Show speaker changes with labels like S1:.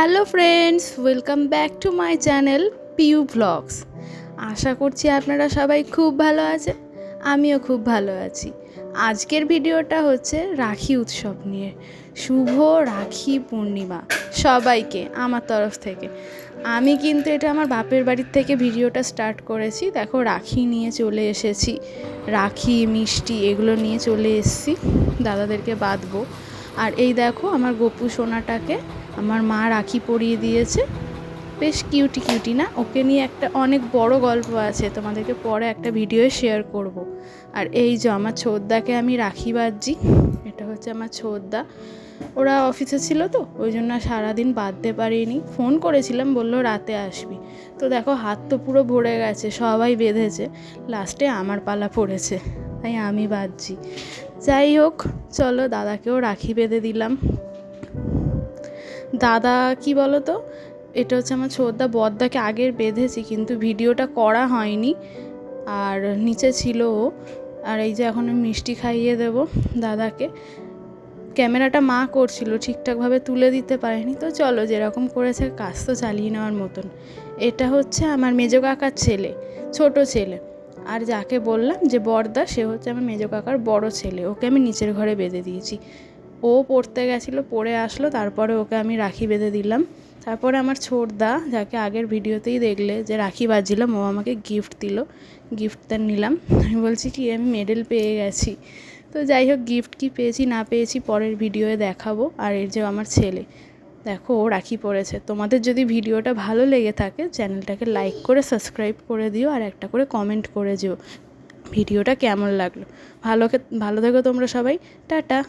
S1: Hello friends, welcome back to my channel Piu vlogs আশা করছি আপনারা সবাই খুব ভালো আছে আমিও খুব ভালো আছি। আজকের ভিডিওটা হচ্ছে রাখি উৎসব নিয়ে। শুভ রাখি পূর্ণিমা সবাইকে আমার তরফ থেকে। আমি কিন্তু এটা আমার বাপের বাড়ির থেকে ভিডিওটা স্টার্ট করেছি। দেখো, রাখি নিয়ে চলে এসেছি। রাখি, মিষ্টি এগুলো নিয়ে চলে এসেছি। দাদাদেরকে বাঁধবো। আর এই দেখো, আমার গপু সোনাটাকে আমার মা রাখি পরিয়ে দিয়েছে। বেশ কিউটি কিউটি না? ওকে নিয়ে একটা অনেক বড় গল্প আছে, তোমাদেরকে পরে একটা ভিডিও শেয়ার করব। আর এই যে আমার ছোদ্দাকে আমি রাখি বাঁধছি, এটা হচ্ছে আমার ছোদ্দা। ওরা অফিসে ছিল তো, ওই জন্য সারাদিন বাঁধতে পারিনি। ফোন করেছিলাম, বলল রাতে আসবি। তো দেখো, হাত তো পুরো ভরে গেছে, সবাই বেঁধেছে। লাস্টে আমার পালা পড়েছে, তাই আমি বাঁধছি। যাই হোক, চলো, দাদাকেও রাখি বেঁধে দিলাম। দাদা, কি বলো তো এটা হচ্ছে আমার ছোদ্দা বদ্দাকে আগের বেঁধেছি, কিন্তু ভিডিওটা করা হয়নি। আর নিচে ছিল ও। আর এই যে এখন আমি মিষ্টি খাইয়ে দেব দাদাকে। ক্যামেরাটা মা করছিল, ঠিকঠাকভাবে তুলে দিতে পারেনি। তো চলো, যেরকম করেছে কাজ তো চালিয়ে নেওয়ার মতন। এটা হচ্ছে আমার মেজো কাকার ছেলে, ছোট ছেলে। আর যাকে বললাম যে বর্দা, সে হচ্ছে আমার মেজো কাকার বড় ছেলে। ওকে আমি নিচের ঘরে বেঁধে দিয়েছি। ও পড়তে গেছিল, পড়ে আসলো, তারপরে ওকে আমি রাখি বেঁধে দিলাম। তারপরে আমার ছোটদা, যাকে আগের ভিডিওতেই দেখলে যে রাখি বাজছিলাম ও আমাকে গিফট দিল। গিফটটা নিলাম। আমি বলছি, কি, আমি মেডেল পেয়ে গেছি। তো যাই হোক গিফট কি পেয়েছি, না পেয়েছি, পরের ভিডিওয়ে দেখাবো। আর এর যে আমার ছেলে, দেখো, ও রাখি পড়েছে তোমাদের যদি ভিডিওটা ভালো লেগে থাকে, চ্যানেলটাকে লাইক করে সাবস্ক্রাইব করে দিও আর একটা করে কমেন্ট করে দিও ভিডিওটা কেমন লাগল? ভালো ভালো থেকো তোমরা সবাই। টাটা!